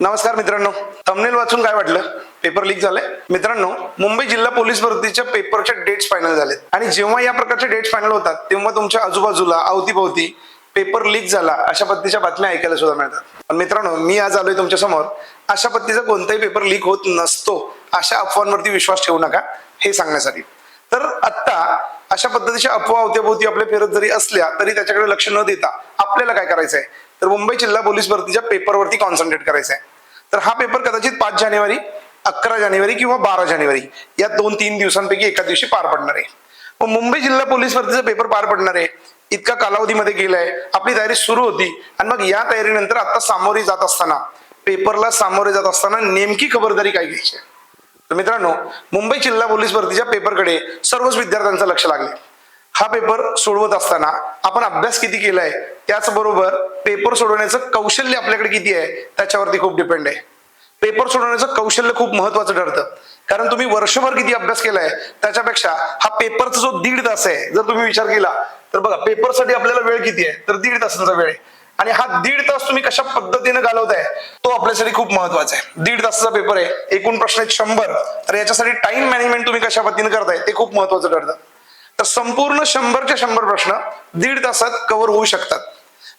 नमस्कार मित्रांनो थंबनेल वाचून काय वाटलं? पेपर लीक झालंय. मित्रांनो मुंबई जिल्हा पोलीस भरतीच्या पेपरच्या डेट्स फायनल झालेत. आणि जेव्हा या प्रकारचे डेट्स फायनल होतात तेव्हा तुमच्या आजूबाजूला अवतीभोवती पेपर लीक झाला अशा पद्धतीच्या बातम्या ऐकायला सुद्धा मिळतात. पण मित्रांनो मी आज आलोय तुमच्यासमोर. अशा पद्धतीचा कोणताही पेपर लीक होत नसतो अशा अफवांवरती विश्वास ठेवू नका हे सांगण्यासाठी. तर आत्ता अशा पद्धतीच्या अफवा अवतीभोवती आपल्या फिरत जरी असल्या तरी त्याच्याकडे लक्ष न देता आपल्याला काय करायचंय? तर मुंबई जिल्हा पोलीस भरतीच्या पेपरवरती कॉन्सन्ट्रेट करायचं आहे तर हा पेपर कदाचित पाच जानेवारी अकरा जानेवारी किंवा बारा जानेवारी या दोन तीन दिवसांपैकी एका दिवशी पार पडणार आहे. मग मुंबई जिल्हा पोलीस भरतीचा पेपर पार पडणार आहे. इतका कालावधीमध्ये गेलाय. आपली तयारी सुरू होती. आणि मग या तयारीनंतर आता सामोरी जात असताना पेपरला सामोरे जात असताना नेमकी खबरदारी काय घ्यायची आहे? तर मित्रांनो मुंबई जिल्हा पोलीस भरतीच्या पेपरकडे सर्वच विद्यार्थ्यांचं लक्ष लागले हा पेपर सोडवत असताना आपण अभ्यास किती केलाय? त्याचबरोबर पेपर सोडवण्याचं कौशल्य आपल्याकडे किती आहे त्याच्यावरती खूप डिपेंड आहे. पेपर सोडवण्याचं कौशल्य खूप महत्वाचं ठरतं. कारण तुम्ही वर्षभर किती अभ्यास केलाय त्याच्यापेक्षा हा पेपरचा जो दीड तास आहे जर तुम्ही विचार केला तर बघा पेपरसाठी आपल्याला वेळ किती आहे तर दीड तासांचा वेळ आहे. आणि हा दीड तास तुम्ही कशा पद्धतीने घालवताय तो आपल्यासाठी खूप महत्त्वाचा आहे. दीड तासाचा पेपर आहे एकूण प्रश्न आहेत शंभर. तर याच्यासाठी टाइम मॅनेजमेंट तुम्ही कशा पद्धतीने करताय ते खूप महत्वाचं ठरतं. तर संपूर्ण शंभरच्या शंभर प्रश्न दीड तासात कव्हर होऊ शकतात.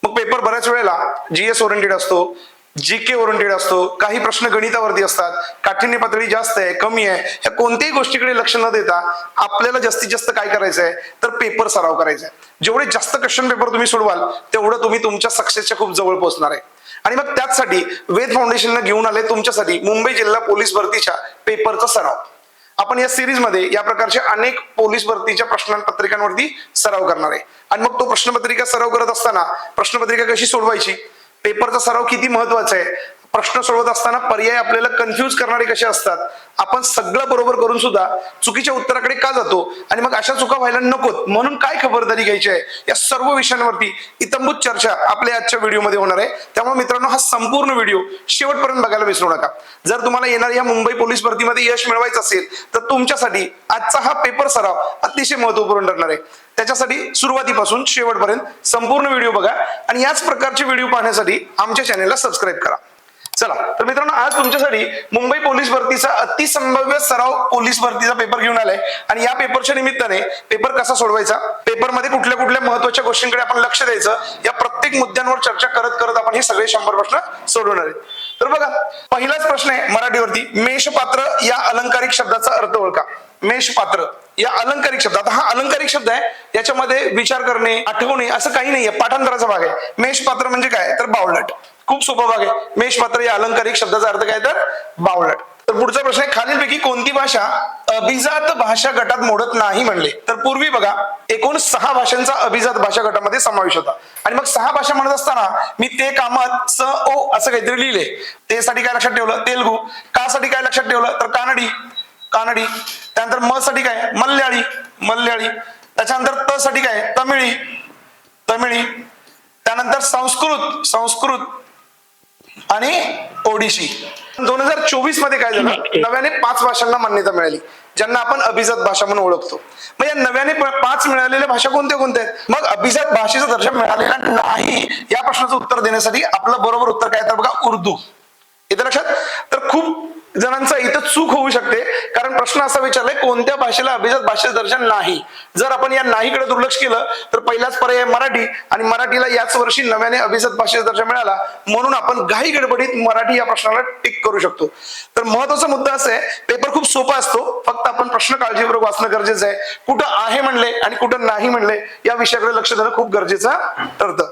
मग पेपर बऱ्याच वेळेला जीएस ओरिएंटेड असतो जी के ओरिएंटेड असतो काही प्रश्न गणितावरती असतात काठिण्य पातळी जास्त आहे कमी आहे या कोणत्याही गोष्टीकडे लक्ष न देता आपल्याला जास्तीत जास्त काय करायचं आहे तर पेपर सराव करायचा आहे जेवढे जास्त क्वेश्चन पेपर तुम्ही सोडवाल तेवढं तुम्ही तुमच्या सक्सेसच्या खूप जवळ पोहोचणार आहे. आणि मग त्याचसाठी वेद फाउंडेशननं घेऊन आले तुमच्यासाठी मुंबई जिल्हा पोलीस भरतीच्या पेपरचा सराव. आपण या सिरीजमध्ये या प्रकारच्या अनेक पोलीस भरतीच्या प्रश्नपत्रिकांवरती सराव करणार आहे. आणि मग तो प्रश्नपत्रिका सराव करत असताना प्रश्नपत्रिका कशी सोडवायची? पेपरचा सराव किती महत्त्वाचा आहे? प्रश्न सोडवत असताना पर्याय आपल्याला कन्फ्यूज करणारे कसे असतात? आपण सगळं बरोबर करून सुद्धा चुकीच्या उत्तराकडे का जातो? आणि मग अशा चुका व्हायला नकोत. म्हणून काय खबरदारी घ्यायची आहे? या सर्व विषयांवरती इतंभूत चर्चा आपल्या आजच्या व्हिडिओमध्ये होणार आहे. त्यामुळे मित्रांनो हा संपूर्ण व्हिडिओ शेवटपर्यंत बघायला विसरू नका. जर तुम्हाला येणाऱ्या या मुंबई पोलीस भरतीमध्ये यश मिळवायचं असेल तर तुमच्यासाठी आजचा हा पेपर सराव अतिशय महत्त्वपूर्ण ठरणार आहे. त्याच्यासाठी सुरुवातीपासून शेवटपर्यंत संपूर्ण व्हिडिओ बघा. आणि याच प्रकारचे व्हिडिओ पाहण्यासाठी आमच्या चॅनेलला सबस्क्राईब करा. चला तर मित्रांनो आज तुमच्यासाठी मुंबई पोलीस भरतीचा अतिसंभाव्य सराव पोलीस भरतीचा पेपर घेऊन आलाय. आणि या पेपरच्या निमित्ताने पेपर कसा सोडवायचा? पेपरमध्ये कुठल्या कुठल्या महत्त्वाच्या गोष्टींकडे आपण लक्ष द्यायचं? या प्रत्येक मुद्द्यांवर चर्चा करत करत आपण हे सगळे शंभर प्रश्न सोडवणार आहेत. तर बघा पहिलाच प्रश्न आहे मराठीवरती. मेषपात्र या अलंकारिक शब्दाचा अर्थ ओळखा. मेषपात्र या अलंकारिक शब्द. आता हा अलंकारिक शब्द आहे याच्यामध्ये विचार करणे आठवणे असं काही नाहीये. पाठांतराचा भाग आहे. मेषपात्र म्हणजे काय? तर बावलट खूप सोपा भाग आहे. मेषपात्र या अलंकारिक शब्दाचा अर्थ काय तर? बावळट. तर पुढचा प्रश्न आहे खालीलपैकी कोणती भाषा अभिजात भाषा गटात मोडत नाही म्हणले? तर पूर्वी बघा एकूण सहा भाषांचा अभिजात भाषा गटामध्ये समावेश होता. आणि मग सहा भाषा म्हणत असताना मी ते कामात स ओ असं काहीतरी लिहिले. ते साठी काय लक्षात ठेवलं? तेलगू. का साठी काय लक्षात ठेवलं? तर कानडी. कानडी. त्यानंतर म साठी काय? मल्याळी. मल्याळी. त्याच्यानंतर त साठी काय? तमिळी. तमिळी. त्यानंतर संस्कृत. संस्कृत. आणि ओडिशी दोन हजार चोवीसमध्ये काय झालं? नव्याने पाच भाषांना मान्यता मिळाली ज्यांना आपण अभिजात भाषा म्हणून ओळखतो. मग या नव्याने पाच मिळालेल्या भाषा कोणत्या कोणत्या आहेत? मग अभिजात भाषेचा दर्जा मिळालेला नाही या प्रश्नाचं उत्तर देण्यासाठी आपलं बरोबर उत्तर काय? तर बघा उर्दू. इथं लक्षात? तर खूप जणांचा इथं चूक होऊ शकते. कारण प्रश्न असा विचारलाय कोणत्या भाषेला अभिजात भाषेचं दर्जा नाही? जर आपण या नाहीकडे दुर्लक्ष केलं तर पहिलाच पर्याय मराठी. आणि मराठीला याच वर्षी नव्याने अभिजात भाषेचा दर्जा मिळाला म्हणून आपण घाई गडबडीत मराठी या प्रश्नाला टिक करू शकतो. तर महत्त्वाचा मुद्दा असा आहे पेपर खूप सोपा असतो फक्त आपण प्रश्न काळजीपूर्वक वाचणं गरजेचं आहे. कुठं आहे म्हणले आणि कुठं नाही म्हणले या विषयाकडे लक्ष देणं खूप गरजेचं ठरतं.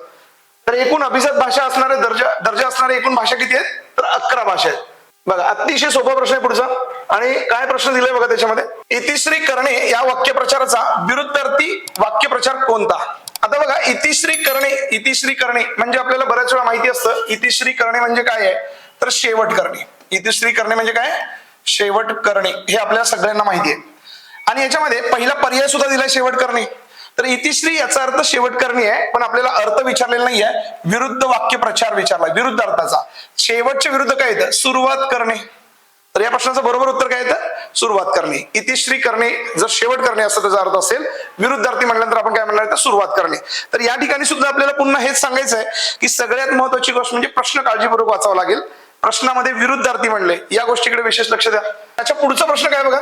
तर एकूण अभिजात भाषा असणारे दर्जा दर्जा असणारे एकूण भाषा किती आहेत? तर अकरा भाषा आहेत. बघा अतिशय सोपा प्रश्न आहे पुढचा. आणि काय प्रश्न दिलाय बघा त्याच्यामध्ये? इतिश्री करणे या वाक्यप्रचाराचा विरुद्धार्थी वाक्यप्रचार कोणता? आता बघा इतिश्री करणे इतिश्री करणे म्हणजे आपल्याला बऱ्याच वेळा माहिती असतं. इतिश्री करणे म्हणजे काय आहे? तर शेवट करणे इतिश्री करणे म्हणजे काय? शेवट करणे हे आपल्या सगळ्यांना माहिती आहे. आणि याच्यामध्ये पहिला पर्याय सुद्धा दिलाय शेवट करणे तर इतिश्री याचा अर्थ शेवट करणे आहे पण आपल्याला अर्थ विचारलेला नाहीये. विरुद्ध वाक्य प्रचार विचारला विरुद्ध अर्थाचा. शेवटच्या विरुद्ध काय येतं? सुरुवात करणे. तर या प्रश्नाचं बरोबर उत्तर काय येतं? सुरुवात करणे. इतिश्री करणे जर शेवट करणे असं त्याचा अर्थ असेल विरुद्धार्थी म्हटल्यानंतर आपण काय म्हणणार तर सुरुवात करणे. तर या ठिकाणी सुद्धा आपल्याला पुन्हा हेच सांगायचं आहे की सगळ्यात महत्वाची गोष्ट म्हणजे प्रश्न काळजीपूर्वक वाचावा लागेल. प्रश्नामध्ये विरुद्धार्थी म्हणले. या गोष्टीकडे विशेष लक्ष द्या. त्याच्या पुढचा प्रश्न काय बघा?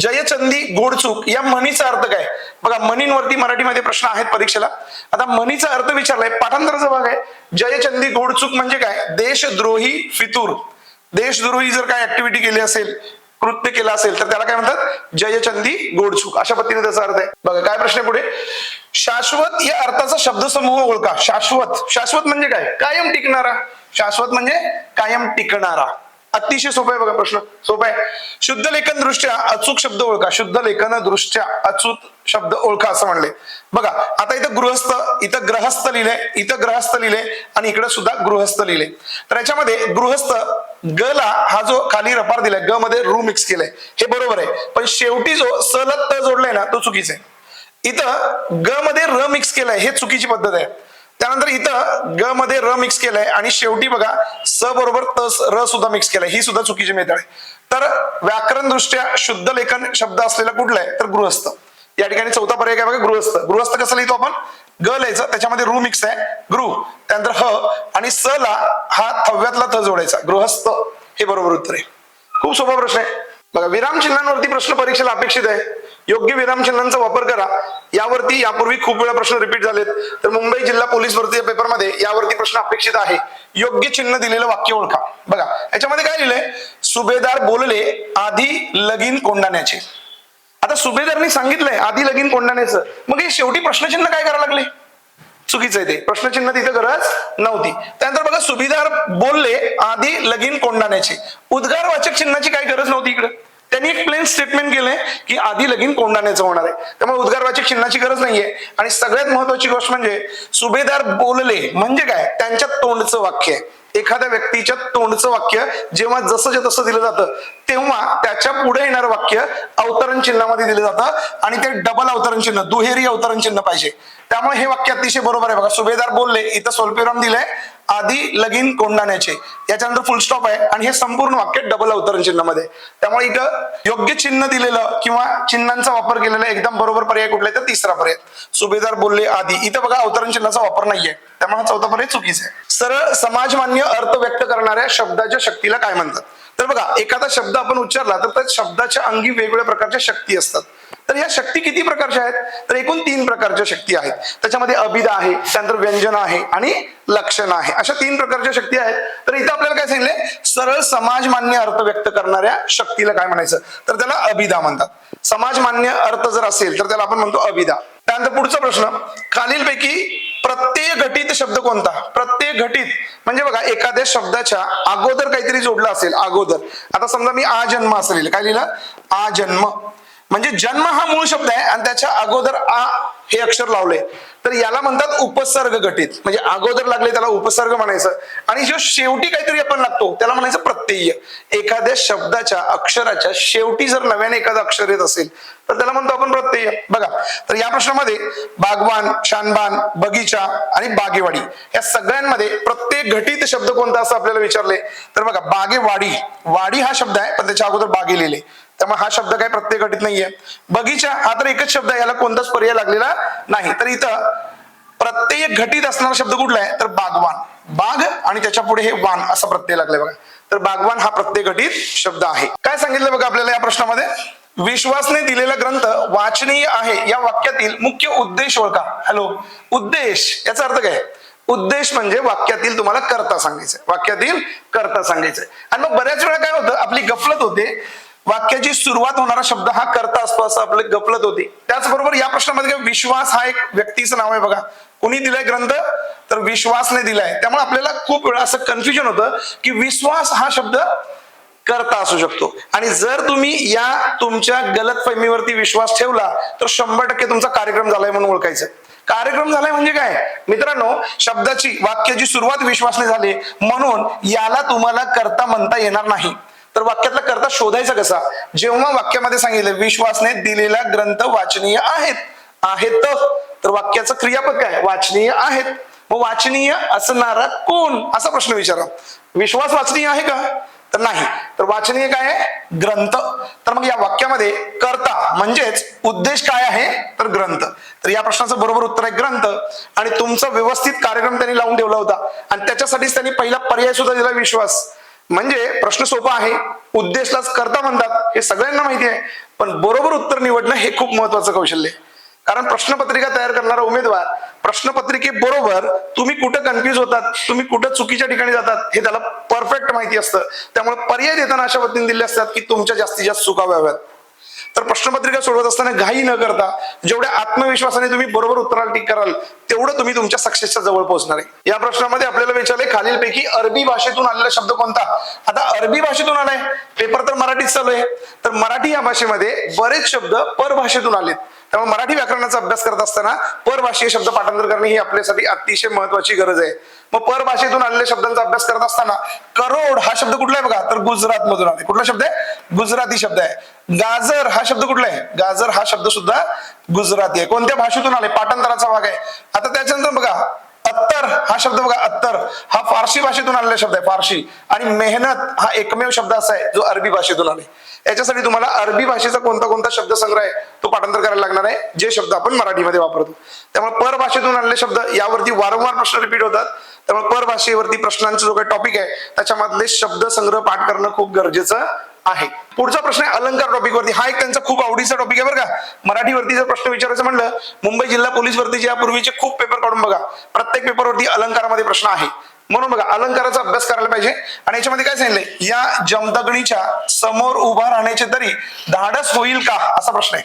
जयचंदी गोडचूक या म्हणीचा अर्थ काय? बघा म्हणींवरती मराठीमध्ये प्रश्न आहेत परीक्षेला. आता म्हणीचा अर्थ विचारलाय. पाठांतराचा भाग आहे. जयचंदी गोडचूक म्हणजे काय? देशद्रोही फितूर. देशद्रोही जर काय ऍक्टिव्हिटी केली असेल कृत्य केलं असेल तर त्याला काय म्हणतात? जयचंदी गोडचूक अशा पद्धतीने त्याचा अर्थ आहे. बघा काय प्रश्न आहे पुढे? शाश्वत या अर्थाचा शब्दसमूह ओळखा. शाश्वत. शाश्वत म्हणजे काय? कायम टिकणारा. शाश्वत म्हणजे कायम टिकणारा. अतिशय सोपा आहे बघा प्रश्न. सोपा आहे. शुद्ध लेखन दृष्ट्या अचूक शब्द ओळखा. शुद्ध लेखन दृष्ट्या अचूक शब्द ओळखा असं म्हणले. बघा आता इथं गृहस्थ इथं ग्रहस्थ लिहिले इथं ग्रहस्थ लिहिले आणि इकडे सुद्धा गृहस्थ लिहिले. तर याच्यामध्ये गृहस्थ ग ला हा जो खाली रपार दिलाय ग मध्ये रू मिक्स केलाय. हे बरोबर आहे. पण शेवटी जो सलत त जोडलाय ना तो चुकीचा आहे. इथं ग मध्ये र मिक्स केलाय हे चुकीची पद्धत आहे. त्यानंतर इथं ग मध्ये र मिक्स केलंय आणि शेवटी बघा स बरोबर त र सुद्धा मिक्स केलंय. ही सुद्धा चुकीची मेथड आहे. तर व्याकरण दृष्ट्या शुद्ध लेखन शब्द असलेला कुठला आहे? तर गृहस्थ. या ठिकाणी चौथा पर्याय काय बघा? गृहस्थ. गृहस्थ कसं लिहितो आपण? ग लिहायचं. त्याच्यामध्ये रू मिक्स आहे. गृह. त्यानंतर ह आणि स ला हा थव्यातला थ जोडायचा. गृहस्थ. हे बरोबर उत्तर आहे. खूप सोपा प्रश्न आहे. बघा विराम चिन्हांवरती प्रश्न परीक्षेला अपेक्षित आहे. योग्य विरामचिन्हांचा वापर करा. यावरती यापूर्वी खूप वेळा प्रश्न रिपीट झालेत. तर मुंबई जिल्हा पोलीस भरती पेपरमध्ये यावरती प्रश्न अपेक्षित आहे. योग्य चिन्ह दिलेलं वाक्य ओळखा. बघा याच्यामध्ये काय लिहिलंय? सुभेदार बोलले आधी लगीन कोंडाण्याचे आता सुभेदारनी सांगितलंय आधी लगीन कोंडाण्याचं मग हे शेवटी प्रश्नचिन्ह काय करायला लागले? चुकीचं आहे ते. प्रश्नचिन्ह तिथे गरज नव्हती. त्यानंतर बघा सुभेदार बोलले आधी लगीन कोंडाण्याचे उद्गारवाचक चिन्हाची काही गरज नव्हती इकडे? त्यांनी एक प्लेन स्टेटमेंट केलंय की आधी लगीन कोंडाण्याचं होणार आहे. त्यामुळे उद्गारवाचक चिन्हाची गरज नाहीये. आणि सगळ्यात महत्वाची गोष्ट म्हणजे सुभेदार बोलले म्हणजे काय? त्यांच्या तोंडचं वाक्य आहे. एखाद्या व्यक्तीच्या तोंडचं वाक्य जेव्हा जसंच्या तसं दिलं जातं तेव्हा त्याच्या पुढे येणारं वाक्य अवतरण चिन्हामध्ये दिलं जातं आणि ते डबल अवतरण चिन्ह दुहेरी अवतरण चिन्ह पाहिजे. त्यामुळे हे वाक्य अतिशय बरोबर आहे. बघा सुभेदार बोलले इथं स्वल्पविराम दिलंय. आधी लगीन कोंडाण्याचे याच्यानंतर फुल स्टॉप आहे. आणि हे संपूर्ण वाक्य डबल अवतरण चिन्हामध्ये. त्यामुळे इथं योग्य चिन्ह दिलेलं किंवा चिन्हांचा वापर केलेला एकदम बरोबर पर्याय कुठला आहे तर तिसरा पर्याय. सुभेदार बोलले आधी. इथं बघा अवतरण चिन्हाचा वापर नाहीये. त्यामुळे हा चौथा पर्याय चुकीचा आहे. सरळ समाजमान्य अर्थ व्यक्त करणाऱ्या शब्दाच्या शक्तीला काय म्हणतात? तर बघा एखादा शब्द आपण उच्चारला तर त्या शब्दाच्या अंगी वेगवेगळ्या प्रकारच्या शक्ती असतात. तर या शक्ती किती प्रकारच्या आहेत? तर एकूण तीन प्रकारच्या शक्ती आहेत. त्याच्यामध्ये अभिदा आहे त्यानंतर व्यंजन आहे आणि लक्षण आहे. अशा तीन प्रकारच्या शक्ती आहेत. तर इथं आपल्याला काय सांगितलंय? सरळ समाजमान्य अर्थ व्यक्त करणाऱ्या शक्तीला काय म्हणायचं? तर त्याला अभिदा म्हणतात. समाजमान्य अर्थ जर असेल तर त्याला आपण म्हणतो अभिदा त्यानंतर पुढचा प्रश्न खालीलपैकी प्रत्यय घटित शब्द कोणता? प्रत्यय घटित. म्हणजे बघा एखाद्या शब्दाच्या अगोदर काहीतरी जोडलं असेल अगोदर. आता समजा मी आजन्म जन्म असं लिहिलं काय लिहिलं? आजन्म म्हणजे जन्म हा मूळ शब्द आहे आणि त्याच्या अगोदर आ हे अक्षर लावले. तर याला म्हणतात उपसर्ग घटित म्हणजे अगोदर लागले त्याला उपसर्ग म्हणायचं. आणि जो शेवटी काहीतरी आपण लागतो त्याला म्हणायचं प्रत्यय. एखाद्या शब्दाच्या अक्षराच्या शेवटी जर नव्याने एखादं अक्षर येत असेल तर त्याला म्हणतो आपण प्रत्यय. बघा तर या प्रश्नामध्ये बागवान शानबान बगीचा आणि बागेवाडी या सगळ्यांमध्ये प्रत्येक घटित शब्द कोणता असं आपल्याला विचारले? तर बघा बागेवाडी. वाडी हा शब्द आहे पण त्याच्या अगोदर बागे लिहिले त्यामुळे हा शब्द काही प्रत्येक घटित नाहीये. बगीचा हा तर एकच शब्द आहे याला कोणताच पर्याय लागलेला नाही. तर इथं प्रत्येक घटित असणारा शब्द कुठला आहे? तर बागवान. बाग आणि त्याच्या पुढे हे वान असा प्रत्यय लागलाय बघा. तर बागवान हा प्रत्येक घटित शब्द आहे. काय सांगितलं बघा आपल्याला या प्रश्नामध्ये? विश्वासने दिलेला ग्रंथ वाचनीय आहे या वाक्यातील मुख्य उद्देश ओळखा. हॅलो उद्देश याचा अर्थ काय? उद्देश म्हणजे वाक्यातील तुम्हाला करता सांगायचंय. वाक्यातील करता सांगायचंय. आणि मग बऱ्याच वेळा काय होतं? आपली गफलत होते. वाक्याची सुरुवात होणारा शब्द हा करता असतो असं आपले गपलत होती. त्याचबरोबर या प्रश्नामध्ये विश्वास हा एक व्यक्तीचं नाव आहे बघा. कुणी दिलाय ग्रंथ? तर विश्वासने दिलाय. त्यामुळे आपल्याला खूप वेळा असं कन्फ्युजन होतं की विश्वास हा शब्द करता असू शकतो. आणि जर तुम्ही या तुमच्या गलतफहमीवरती विश्वास ठेवला तर शंभर टक्के तुमचा कार्यक्रम झालाय म्हणून ओळखायचं. कार्यक्रम झालाय म्हणजे काय? मित्रांनो शब्दाची वाक्याची सुरुवात विश्वासने झाली. म्हणून याला तुम्हाला करता म्हणता येणार नाही. तर वाक्यातला करता शोधायचा कसा? जेव्हा वाक्यामध्ये सांगितलं विश्वासने दिलेला ग्रंथ वाचनीय आहेत. आहेत तर? वाक्याचं क्रियापद काय? वाचनीय आहेत. मग वाचनीय असणारा कोण? असा प्रश्न विचारा. विश्वास वाचनीय आहे का? तर नाही. तर वाचनीय काय आहे? ग्रंथ. तर मग या वाक्यामध्ये करता म्हणजेच उद्देश काय आहे? तर ग्रंथ. तर या प्रश्नाचं बरोबर उत्तर आहे ग्रंथ. आणि तुमचा व्यवस्थित कार्यक्रम त्यांनी लावून ठेवला होता. आणि त्याच्यासाठीच त्यांनी पहिला पर्याय सुद्धा दिला विश्वास. म्हणजे प्रश्न सोपा आहे. उद्देशलाच करता म्हणतात. हे सगळ्यांना माहिती आहे. पण बरोबर उत्तर निवडणं हे खूप महत्वाचं कौशल्य आहे. कारण प्रश्नपत्रिका तयार करणारा उमेदवार प्रश्नपत्रिके बरोबर तुम्ही कुठं कन्फ्युज होतात तुम्ही कुठं चुकीच्या ठिकाणी जातात हे त्याला परफेक्ट माहिती असतं. त्यामुळे पर्याय देताना अशा पद्धतीने दिले असतात की तुमच्या जास्तीत जास्त चुका व्हाव्यात. तर प्रश्नपत्रिका सोडवत असताना घाई न करता जेवढ्या आत्मविश्वासाने तुम्ही बरोबर उत्तराला टिक कराल तेवढं तुम्ही तुमच्या सक्सेसच्या जवळ पोहोचणार आहे. या प्रश्नामध्ये आपल्याला विचारले खालीलपैकी अरबी भाषेतून आलेला शब्द कोणता? आता अरबी भाषेतून आलाय. पेपर तर मराठीत चालू आहे. तर मराठी या भाषेमध्ये बरेच शब्द परभाषेतून आलेत. त्यामुळे मराठी व्याकरणाचा अभ्यास करत असताना परभाषीय शब्द पाठांतर करणे ही आपल्यासाठी अतिशय महत्वाची गरज आहे. मग परभाषेतून आलेल्या शब्दांचा अभ्यास करत असताना करोड हा शब्द कुठला आहे बघा? तर गुजरात मधून आले. कुठला शब्द आहे? गुजराती शब्द आहे. गाजर हा शब्द कुठला आहे? गाजर हा शब्द सुद्धा गुजराती आहे. कोणत्या भाषेतून आले? पाठांतराचा भाग आहे. आता त्याच्यानंतर बघा अत्तर हा शब्द बघा अत्तर. हा फारसी भाषेतून आलेला शब्द आहे फारसी. आणि मेहनत हा एकमेव शब्द असा आहे जो अरबी भाषेतून आले याच्यासाठी तुम्हाला अरबी भाषेचा कोणता कोणता शब्दसंग्रह आहे तो पाठांतर करायला लागणार आहे जे शब्द आपण मराठीमध्ये वापरतो. त्यामुळे परभाषेतून आलेले शब्द यावरती वारंवार प्रश्न रिपीट होतात. त्यामुळे परभाषेवरती प्रश्नांचा जो काही टॉपिक आहे त्याच्यामधले शब्दसंग्रह पाठ करणं खूप गरजेचं आहे. पुढचा प्रश्न आहे अलंकार टॉपिक वरती. हा एक त्यांचा खूप आवडीचा टॉपिक आहे बरं का. मराठीवरती जर प्रश्न विचारायचं म्हणलं मुंबई जिल्हा पोलीस भरतीचे यापूर्वीचे खूप पेपर काढून बघा. प्रत्येक पेपरवरती अलंकारामध्ये प्रश्न आहे. म्हणून बघा अलंकाराचा अभ्यास करायला पाहिजे. आणि याच्यामध्ये काय सांगितलंय? या जमदगणीच्या समोर उभा राहण्याचे तरी धाडस होईल का? असा प्रश्न आहे.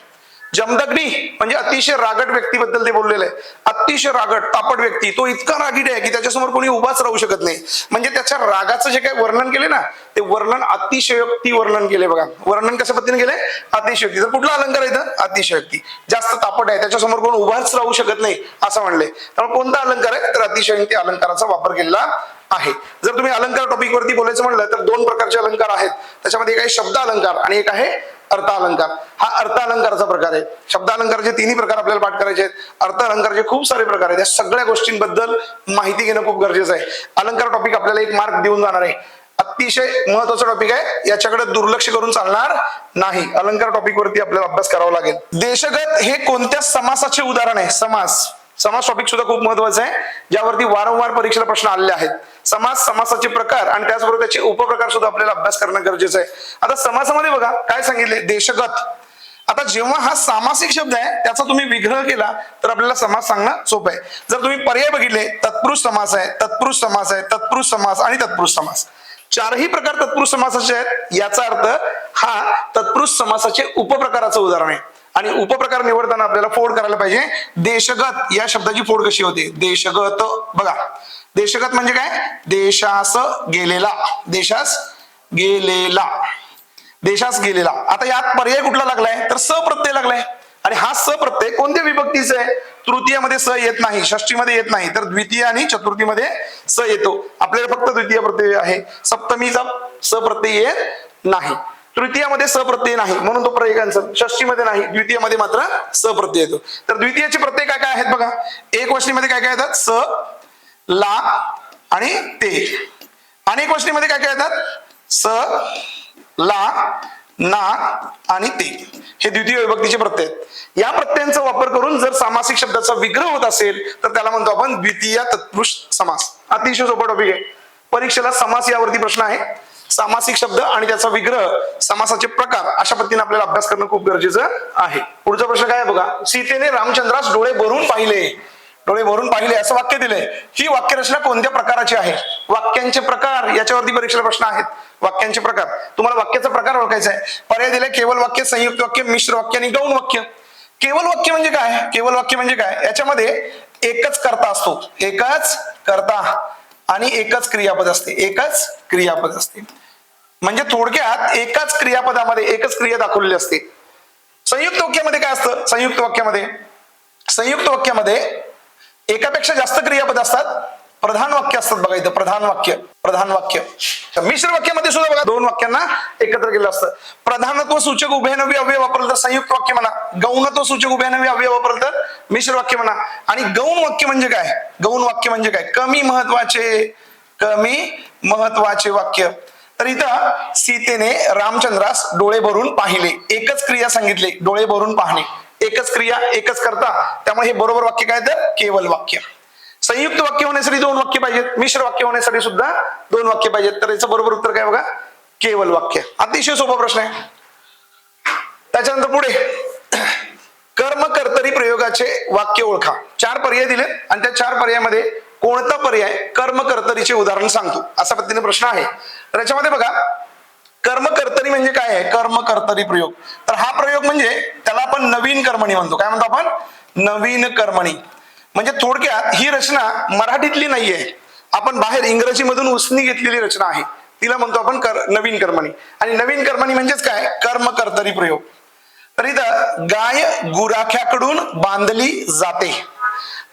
जमदग्नी म्हणजे अतिशय रागट व्यक्तीबद्दल ते बोललेलं आहे. अतिशय रागट तापट व्यक्ती. तो इतका रागीट आहे की त्याच्यासमोर कोणी उभाच राहू शकत नाही. म्हणजे त्याच्या रागाचं जे काही वर्णन केले ना ते वर्णन अतिशयोक्ती वर्णन केले बघा. वर्णन कशा पद्धतीने केले? अतिशयोक्ती तर कुठला अलंकार आहे तर अतिशयोक्ती जास्त तापट आहे. त्याच्यासमोर कोण उभाच राहू शकत नाही असं म्हणले. त्यामुळे कोणता अलंकार आहे? तर अतिशयोक्ती अलंकाराचा वापर केलेला आहे. जर तुम्ही अलंकार टॉपिक वरती बोलायचं म्हणलं तर दोन प्रकारचे अलंकार आहेत. त्याच्यामध्ये एक आहे शब्द अलंकार आणि एक आहे अर्थ अलंकार हा अर्थ अलंकाराचा प्रकार आहे. शब्द अलंकाराचे तिन्ही प्रकार आपल्याला पाठ करायचे आहेत. अर्थ अलंकाराचे खूप सारे प्रकार आहेत. या सगळ्या गोष्टींबद्दल माहिती घेणं खूप गरजेचं आहे. अलंकार टॉपिक आपल्याला एक मार्क देऊन जाणार आहे. अतिशय महत्त्वाचा टॉपिक आहे. याच्याकडे दुर्लक्ष करून चालणार नाही. अलंकार टॉपिक वरती आपल्याला अभ्यास करावा लागेल. देशगत हे कोणत्या समासाचे उदाहरण आहे? समास. समास टॉपिक सुद्धा खूप महत्त्वाचा आहे. ज्यावरती वारंवार परीक्षेला प्रश्न आलेले आहेत. समास समासाचे प्रकार आणि त्याचबरोबर त्याचे उपप्रकार सुद्धा आपल्याला अभ्यास करणं गरजेचं आहे. आता समासामध्ये बघा काय सांगितले? देशगत. आता जेव्हा हा सामासिक शब्द आहे त्याचा तुम्ही विग्रह केला तर आपल्याला समास सांगणं सोपं आहे. जर तुम्ही पर्याय बघितले तत्पुरुष समास आहे तत्पुरुष समास आहे तत्पुरुष समास आणि तत्पुरुष समास चारही प्रकार तत्पुरुष समासाचे आहेत याचा अर्थ हा तत्पुरुष समासाचे उपप्रकाराचं उदाहरण आहे. आणि उपप्रकार निवडताना आपल्याला फोड करायला पाहिजे. देशगत या शब्दाची फोड कशी होते? देशगत बघा. देशगत म्हणजे काय? देशास गेलेला. देशास गेलेला. देशास गेलेला. आता यात पर्याय कुठला लागलाय? तर स प्रत्यय लागलाय. आणि हा स प्रत्यय कोणत्या विभक्तीचा आहे? तृतीयमध्ये स येत नाही षष्टीमध्ये येत नाही. तर द्वितीय आणि चतुर्थीमध्ये स येतो. आपल्याला फक्त द्वितीय प्रत्यय आहे. सप्तमीचा स प्रत्यय येत नाही. तृतीयामध्ये स प्रत्यय नाही म्हणून तो पर्याय cancel. षष्टीमध्ये नाही द्वितीयमध्ये मात्र स प्रत्यय येतो. तर द्वितीयाचे प्रत्यय काय काय आहेत बघा. एक वचनीमध्ये काय काय येतात? स ला आणि ते. अनेक वचनीमध्ये काय काय येतात? स ला ना आणि ते. हे द्वितीय विभक्तीचे प्रत्यय आहेत. या प्रत्ययांचा वापर करून जर सामासिक शब्दाचा विग्रह होत असेल तर त्याला म्हणतो आपण द्वितीय तत्पुरुष समास. अतिशय सोपा टॉपिक आहे. परीक्षेला समास यावरती प्रश्न आहे. सामासिक शब्द आणि त्याचा विग्रह समासाचे प्रकार अशा पद्धतीने आपल्याला अभ्यास करणं खूप गरजेचं आहे. पुढचा प्रश्न काय बघा? सीतेने रामचंद्रास डोळे भरून पाहिले. डोळे भरून पाहिले असं वाक्य दिलंय. ही वाक्यरचना कोणत्या प्रकाराची आहे? वाक्यांचे प्रकार याच्यावरती परीक्षेला प्रश्न आहेत. वाक्यांचे प्रकार. तुम्हाला वाक्याचा प्रकार ओळखायचा आहे. पर्याय दिले केवळ वाक्य संयुक्त वाक्य मिश्र वाक्य आणि गौण वाक्य. केवळ वाक्य म्हणजे काय? केवळ वाक्य म्हणजे काय? याच्यामध्ये एकच कर्ता असतो. एकच कर्ता आणि एकच क्रियापद असते. एकच क्रियापद असते. म्हणजे थोडक्यात एकाच क्रियापदामध्ये एकच क्रिया दाखवलेली असते. संयुक्त वाक्यामध्ये काय असतं? संयुक्त वाक्यामध्ये. संयुक्त वाक्यामध्ये एकापेक्षा जास्त क्रियापद असतात. प्रधान वाक्य असतात बघा इथं प्रधान वाक्य प्रधान वाक्य. तर मिश्र वाक्यामध्ये सुद्धा बघा दोन वाक्यांना एकत्र केलं असतं. प्रधानत्व सूचक उभयनवी अव्यय वापरलं तर संयुक्त वाक्य म्हणा. गौणत्व सूचक उभयनवी अव्यय वापरलं तर मिश्र वाक्य म्हणा. आणि गौण वाक्य म्हणजे काय? गौण वाक्य म्हणजे काय? कमी महत्त्वाचे कमी महत्त्वाचे वाक्य. तर इथं सीतेने रामचंद्रास डोळे भरून पाहिले. एकच क्रिया सांगितली डोळे भरून पाहणे. एकच क्रिया एकच करता. त्यामुळे हे बरोबर वाक्य काय तर? केवल वाक्य. संयुक्त वाक्य होण्यासाठी दोन वाक्य पाहिजेत. मिश्र वाक्य होण्यासाठी सुद्धा दोन वाक्य पाहिजेत. तर याचं बरोबर उत्तर काय बघा? केवल वाक्य. अतिशय सोपा प्रश्न आहे. त्याच्यानंतर पुढे. कर्म कर्तरी प्रयोगाचे वाक्य ओळखा. चार पर्याय दिले आणि त्या चार पर्यायामध्ये कोणता पर्याय कर्म कर्तरीचे उदाहरण सांगतो? असा पद्धतीने प्रश्न आहे. तर याच्यामध्ये बघा कर्म कर्तरी म्हणजे काय आहे? कर्म कर्तरी प्रयोग. तर हा प्रयोग म्हणजे त्याला आपण नवीन कर्मणी म्हणतो. काय म्हणतो आपण? नवीन कर्मणी. म्हणजे थोडक्यात ही रचना मराठीतली नाहीये. आपण बाहेर इंग्रजीमधून उसनी घेतलेली रचना आहे. तिला म्हणतो आपण कर, नवीन कर्मणी. आणि नवीन कर्मणी म्हणजेच काय? कर्म कर्तरी प्रयोग. तर इथं गाय गुराख्याकडून बांधली जाते.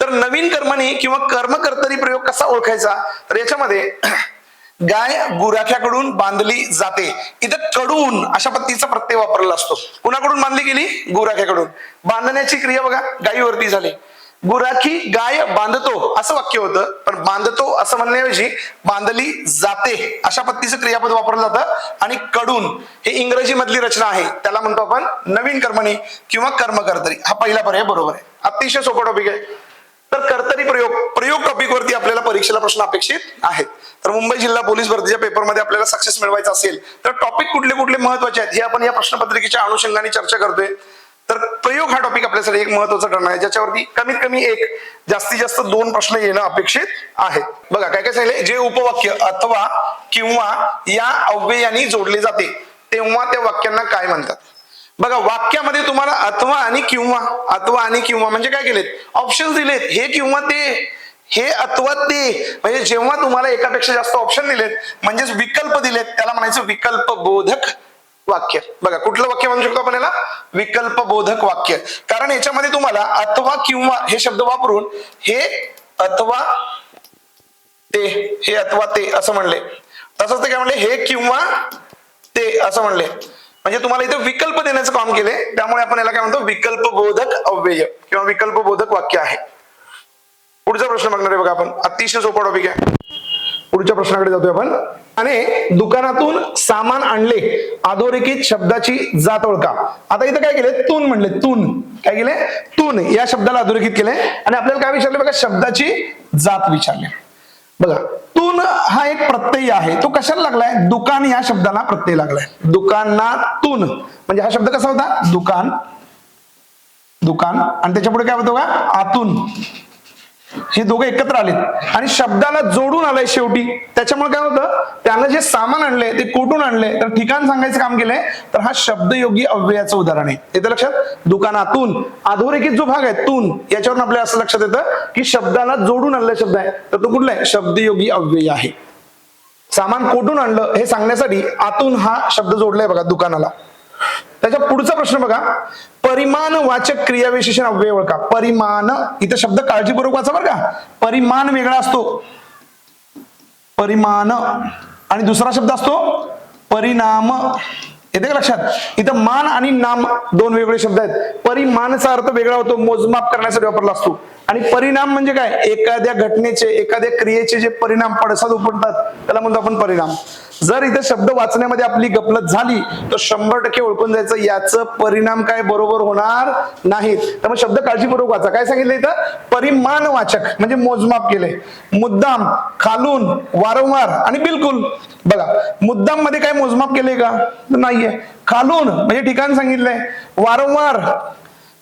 तर नवीन कर्मणी किंवा कर्म कर्तरी प्रयोग कसा ओळखायचा? तर याच्यामध्ये गाय गुराख्याकडून बांधली जाते. इथं कडून अशा पद्धतीचा प्रत्यय वापरलेला असतो. कुणाकडून बांधली गेली? गुराख्याकडून. बांधण्याची क्रिया बघा गायीवरती झाली. गुराखी गाय बांधतो असं वाक्य होतं. पण बांधतो असं म्हणण्याऐवजी बांधली जाते अशा पद्धतीचं क्रियापद वापरलं जातं. आणि कडून हे इंग्रजी मधली रचना आहे. त्याला म्हणतो आपण नवीन कर्मणी किंवा कर्म कर्तरी हा पहिला पर्याय बरोबर आहे. अतिशय सोपा टॉपिक आहे. तर कर्तरी प्रयोग प्रयोग टॉपिक वरती आपल्याला परीक्षेला प्रश्न अपेक्षित आहेत. तर मुंबई जिल्हा पोलीस भरतीच्या पेपरमध्ये आपल्याला सक्सेस मिळवायचा असेल तर टॉपिक कुठले कुठले महत्त्वाचे आहेत हे आपण या प्रश्नपत्रिकेच्या अनुषंगाने चर्चा करतोय. तर प्रयोग हा टॉपिक आपल्यासाठी एक महत्त्वाचा ठरणार आहे ज्याच्यावरती कमीत कमी एक जास्तीत जास्त दोन प्रश्न येणं अपेक्षित आहेत बघा काय काय सांगितले जे उपवाक्य अथवा किंवा या अव्ययाने जोडले जाते तेव्हा त्या वाक्यांना काय म्हणतात? बघा वाक्यामध्ये तुम्हाला अथवा आणि किंवा अथवा आणि किंवा म्हणजे काय केलेत? ऑप्शन दिलेत. हे किंवा ते हे अथवा ते. म्हणजे जेव्हा तुम्हाला एकापेक्षा जास्त ऑप्शन दिलेत म्हणजेच विकल्प दिलेत त्याला म्हणायचं विकल्प बोधक वाक्य. बघा कुठलं वाक्य म्हणू शकतो आपण याला? विकल्प बोधक वाक्य. कारण याच्यामध्ये तुम्हाला अथवा किंवा हे शब्द वापरून हे अथवा ते हे अथवा ते असं म्हणले. तसंच ते काय म्हणले? हे किंवा ते असं म्हणले. म्हणजे तुम्हाला इथे विकल्प देण्याचं काम केले त्यामुळे आपण याला काय म्हणतो? विकल्प बोधक अव्यय किंवा विकल्प बोधक वाक्य आहे. पुढचा प्रश्न बघणार आहे बघा आपण. अतिशय सोपा टॉपिक आहे. पुढच्या प्रश्नाकडे जातोय आपण. आणि दुकानातून सामान आणले अधोरेखित शब्दाची जात ओळखा. आता इथं काय केले तून म्हणले तून. काय केले तून. या शब्दाला अधोरेखित केले आणि आपल्याला काय विचारले बघा? शब्दाची जात विचारली. बघा तून हा एक प्रत्यय आहे. तो कशाला लागलाय? दुकान या शब्दाला प्रत्यय लागलाय. दुकानातून म्हणजे हा शब्द कसा होता? दुकान. दुकान. आणि त्याच्या पुढे काय होतं का आतून. हे दोघे एकत्र आलेत. आणि शब्दाला जोडून आलंय शेवटी. त्याच्यामुळे काय होतं? त्यानं जे सामान आणले ते कुठून आणले तर ठिकाण सांगायचं काम केलंय तर हा शब्दयोगी अव्ययाचं उदाहरण आहे. येतं लक्षात? दुकानातून. अधोरेखित जो भाग आहे तून याच्यावरून आपल्याला असं लक्षात येतं की शब्दाला जोडून आणलेला शब्द आहे. तर तो कुठला आहे? शब्दयोगी अव्यय आहे. सामान कोठून आणलं हे सांगण्यासाठी आतून हा शब्द जोडलाय बघा दुकानाला. त्याच्या पुढचा प्रश्न बघा. परिमाण वाचक क्रियाविशेषण अव्यय ओळखा. परिमाण इथं शब्द काळजीपूर्वक वाचा बरं का. परिमाण वेगळा असतो. परिमाण आणि दुसरा शब्द असतो परिणाम. येते का लक्षात? इथं मान आणि नाम दोन वेगवेगळे शब्द आहेत. परिमानचा अर्थ वेगळा होतो. मोजमाप करण्यासाठी वापरला असतो. आणि परिणाम म्हणजे काय? एखाद्या घटनेचे एखाद्या क्रियेचे जे परिणाम पडसाद उपडतात त्याला म्हणतो आपण परिणाम. जर इथे शब्द वाचण्यामध्ये आपली गपलत झाली तर शंभर टक्के ओळखून जायचं याचं परिणाम काय बरोबर होणार नाहीत. त्यामुळे शब्द काळजीपूर्वक वाचा. काय सांगितलं इथं? परिमाण वाचक म्हणजे मोजमाप केले मुद्दाम खालून वारंवार आणि बिलकुल. बघा मुद्दाममध्ये काय मोजमाप केले का? नाहीये. खालून म्हणजे ठिकाण सांगितलंय. वारंवार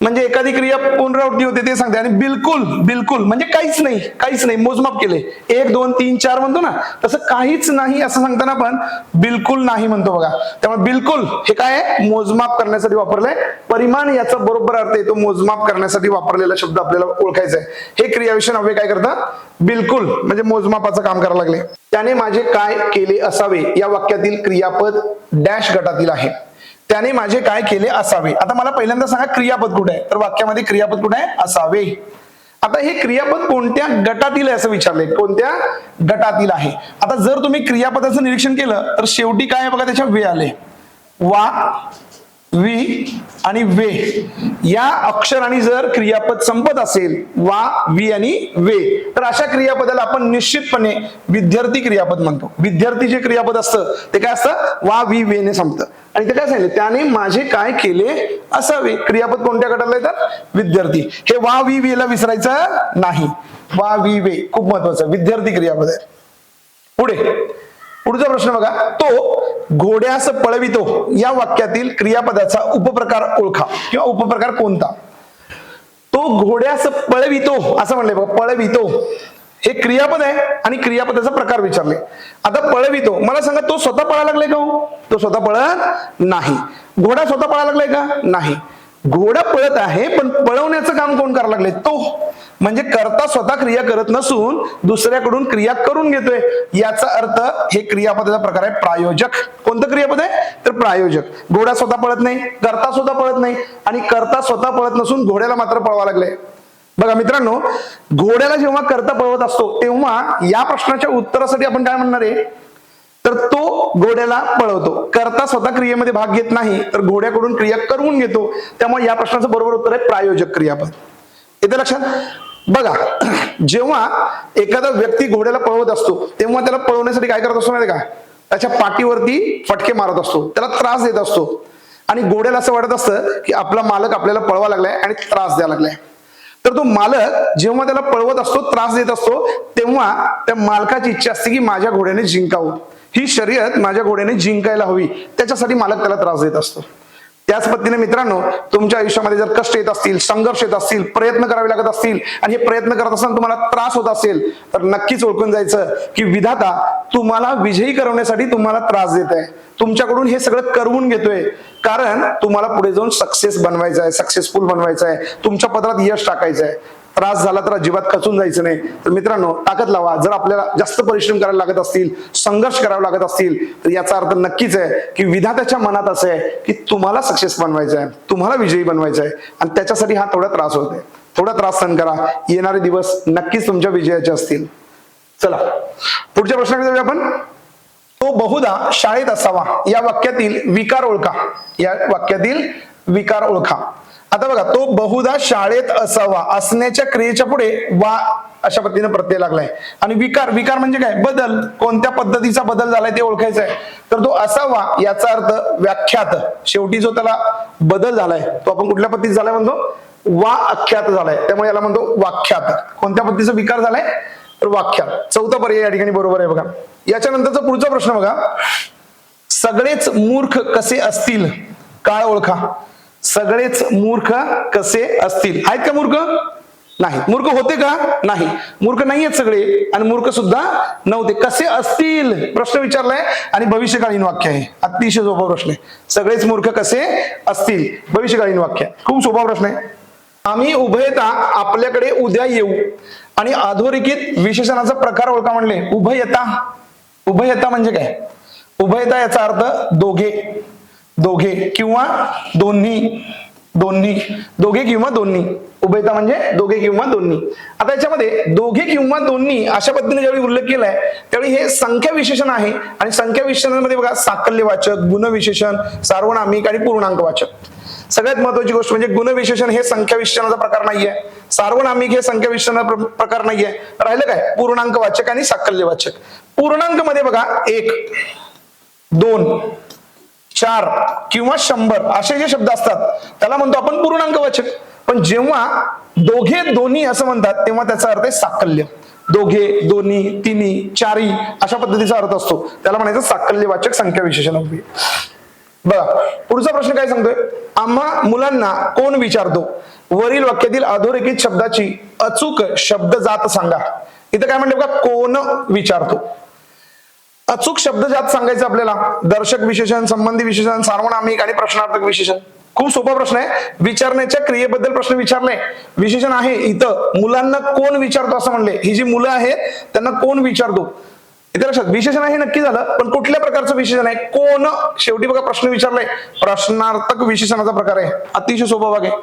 म्हणजे एखादी क्रिया पुनरावृत्ती होते ते सांगते. आणि बिलकुल बिलकुल म्हणजे काहीच नाही काहीच नाही. मोजमाप केले. एक दोन तीन चार म्हणतो ना तसं काहीच नाही असं सांगताना आपण बिलकुल नाही म्हणतो बघा. त्यामुळे बिलकुल हे काय मोजमाप करण्यासाठी वापरलंय. परिमाण याचा बरोबर अर्थ आहे तो मोजमाप करण्यासाठी वापरलेला शब्द आपल्याला ओळखायचा आहे. हे क्रियाविषय नव्हे काय करतात? बिलकुल म्हणजे मोजमापाचं काम करायला लागले. त्याने माझे काय केले असावे या वाक्यातील क्रियापद डॅश गटातील आहे. त्याने माझे काय केले असावे? आता मला पहिल्यांदा सांगा क्रियापद कुठे आहे? तर वाक्यामध्ये क्रियापद कुठे आहे? असावे. आता हे क्रियापद कोणत्या गटातील आहे असं विचारले कोणत्या गटातील आहे? आता जर तुम्ही क्रियापदाचं निरीक्षण केलं तर शेवटी काय बघा त्याच्या वे आले. वा वी आणि वे. या अक्षराने जर क्रियापद संपत असेल वा वी आणि वे तर अशा क्रियापदाला आपण निश्चितपणे विद्यार्थी क्रियापद म्हणतो. विद्यार्थी जे क्रियापद असतं ते काय असतं? वा वी वे ने संपतं. आणि ते काय सांगितलं? त्याने माझे काय केले असावे? क्रियापद कोणत्या गटाला येतात? विद्यार्थी. हे वा वी वेला विसरायचं नाही. वा वि वे खूप महत्वाचं. विद्यार्थी क्रियापद आहे. पुढे. पुढचा प्रश्न बघा. तो घोड्यास पळवितो. या वाक्यातील क्रियापदाचा उपप्रकार ओळखा. किंवा उपप्रकार कोणता? तो घोड्यास पळवितो असं म्हणले बघा पळवितो. हे क्रियापद आहे आणि क्रियापदाचा प्रकार विचारले. आता पळवितो. मला सांगा तो स्वतः पळायला लागलाय का हो? तो स्वतः पळत नाही. घोडा स्वतः पळायला लागलाय का? नाही. घोडा पळत आहे पण पळवण्याचं काम कोण करायला लागले? तो. म्हणजे करता स्वतः क्रिया करत नसून दुसऱ्याकडून क्रिया करून घेतोय. याचा अर्थ हे क्रियापदाचा प्रकार आहे प्रायोजक. कोणतं क्रियापद आहे? तर प्रायोजक. घोडा स्वतः पळत नाही करता स्वतः पळत नाही आणि करता स्वतः पळत नसून घोड्याला मात्र पळवा लागले. बघा मित्रांनो घोड्याला जेव्हा करता पळवत असतो तेव्हा या प्रश्नाच्या उत्तरासाठी आपण काय म्हणणार आहे? तर तो घोड्याला पळवतो. करता स्वतः क्रियेमध्ये भाग घेत नाही तर घोड्याकडून क्रिया करून घेतो. त्यामुळे या प्रश्नाचं बरोबर उत्तर आहे प्रायोजक क्रियापद. येते लक्षात? बघा जेव्हा एखादा व्यक्ती घोड्याला पळवत असतो तेव्हा त्याला पळवण्यासाठी काय करत असतो माहिती का? त्याच्या पाठीवरती फटके मारत असतो त्याला त्रास देत असतो. आणि घोड्याला असं वाटत असतं की आपला मालक आपल्याला पळवा लागलाय आणि त्रास द्यायला लागलाय. तर तो मालक जेव्हा त्याला पळवत असतो त्रास देत असतो तेव्हा त्या मालकाची इच्छा असते की माझ्या घोड्याने जिंकावं. ही शर्यत माझ्या घोड्याने जिंकायला हवी. त्याच्यासाठी मालक त्याला त्रास देत असतो. त्याच पद्धतीने मित्रांनो तुमच्या आयुष्यामध्ये जर कष्ट येत असतील संघर्ष येत असतील प्रयत्न करावे लागत असतील आणि हे प्रयत्न करत असताना तुम्हाला त्रास होत असेल तर नक्कीच ओळखून जायचं की विधाता तुम्हाला विजयी करवण्यासाठी तुम्हाला त्रास देत आहे. तुमच्याकडून हे सगळं करवून घेतोय. कारण तुम्हाला पुढे जाऊन सक्सेस बनवायचं आहे सक्सेसफुल बनवायचं आहे. तुमच्या पदरात यश टाकायचं आहे. त्रास झाला तर अजिबात खचून जायचं नाही. तर मित्रांनो ताकद लावा. जर आपल्याला जास्त परिश्रम करायला लागत असतील संघर्ष करावा लागत असतील तर याचा अर्थ नक्कीच आहे की विधात्याच्या मनात असं आहे की तुम्हाला सक्सेस बनवायचं आहे तुम्हाला विजयी बनवायचं आहे आणि त्याच्यासाठी हा थोडा त्रास होतोय. थोडा त्रास सहन करा. येणारे दिवस नक्कीच तुमच्या विजयाचे असतील. चला. पुढच्या प्रश्नाकडे जाऊया आपण. तो बहुधा शाळेत असावा. या वाक्यातील विकार ओळखा. या वाक्यातील विकार ओळखा. आता बघा तो बहुधा शाळेत असावा असण्याच्या क्रियेच्या पुढे वा अशा पद्धतीने प्रत्यय लागलाय. आणि विकार विकार म्हणजे काय? बदल. कोणत्या पद्धतीचा बदल झालाय ते ओळखायचं आहे तर तो असावा याचा अर्थ व्याख्यात. शेवटी जो त्याला बदल झालाय तो आपण कुठल्या पद्धतीत झालाय म्हणतो? वा अख्यात झालाय. त्यामुळे याला म्हणतो वाख्यात. कोणत्या पद्धतीचा विकार झालाय? तर वाख्यात. चौथा पर्याय या ठिकाणी बरोबर आहे बघा. याच्यानंतरचा पुढचा प्रश्न बघा. सगळेच मूर्ख कसे असतील? काळ ओळखा. सगळेच मूर्ख कसे असतील? आहेत का मूर्ख? नाही. मूर्ख होते का? नाही. मूर्ख नाही आहेत सगळे. आणि मूर्ख सुद्धा नव्हते. कसे असतील? प्रश्न विचारलाय. आणि भविष्यकालीन वाक्य आहे. अतिशय सोपा प्रश्न आहे. सगळेच मूर्ख कसे असतील? भविष्यकालीन वाक्य. खूप सोपा प्रश्न आहे. आम्ही उभयता आपल्याकडे उद्या येऊ. आणि अधोरेखित विशेषणाचा प्रकार ओळखा म्हणले. उभयता. उभयता म्हणजे काय? उभयता याचा अर्थ दोघे. दोघे किंवा दोन्ही दोन्ही दोघे किंवा दोन्ही. उभयता म्हणजे दोघे किंवा दोन्ही. आता याच्यामध्ये दोघे किंवा दोन्ही अशा पद्धतीने ज्यावेळी उल्लेख केलाय त्यावेळी हे संख्या विशेषण आहे. आणि संख्या विशेषणामध्ये बघा साकल्यवाचक गुणविशेषण सार्वनामिक आणि पूर्णांकवाचक सगळ्यात महत्वाची गोष्ट म्हणजे गुणविशेषण हे संख्या विशेषणाचा प्रकार नाहीये. सार्वनामिक हे संख्या विशेषणाचा प्रकार नाहीये. राहिलं काय? पूर्णांक वाचक आणि साकल्यवाचक पूर्णांकमध्ये बघा एक दोन चार किंवा शंभर असे जे शब्द असतात त्याला म्हणतो आपण पूर्णांक वाचक पण जेव्हा दोघे दोन्ही असं म्हणतात तेव्हा त्याचा अर्थ आहे साकल्य. दोघे दोन्ही तिन्ही चारी अशा पद्धतीचा अर्थ असतो. त्याला म्हणायचं साकल्यवाचक संख्या विशेषण बघा पुढचा प्रश्न काय सांगतोय? आम्हा मुलांना कोण विचारतो? वरील वाक्यातील अधोरेखित शब्दाची अचूक शब्द जात सांगा. इथं काय म्हणले बघा कोण विचारतो? अचूक शब्द ज्यात सांगायचं आपल्याला दर्शक विशेषण संबंधी विशेषण सार्वनामिक आणि प्रश्नार्थक विशेषण. खूप सोपा प्रश्न आहे. विचारण्याच्या क्रियेबद्दल प्रश्न विचारले विशेषण आहे इथं. मुलांना कोण विचारतो असं म्हणले? ही जी मुलं आहेत त्यांना कोण विचारतो? इथे लक्षात. विशेषण आहे नक्की झालं पण कुठल्या प्रकारचं विशेषण आहे? कोण? शेवटी बघा प्रश्न विचारलाय प्रश्नार्थक विशेषणाचा प्रकार आहे. अतिशय सोपा भाग आहे.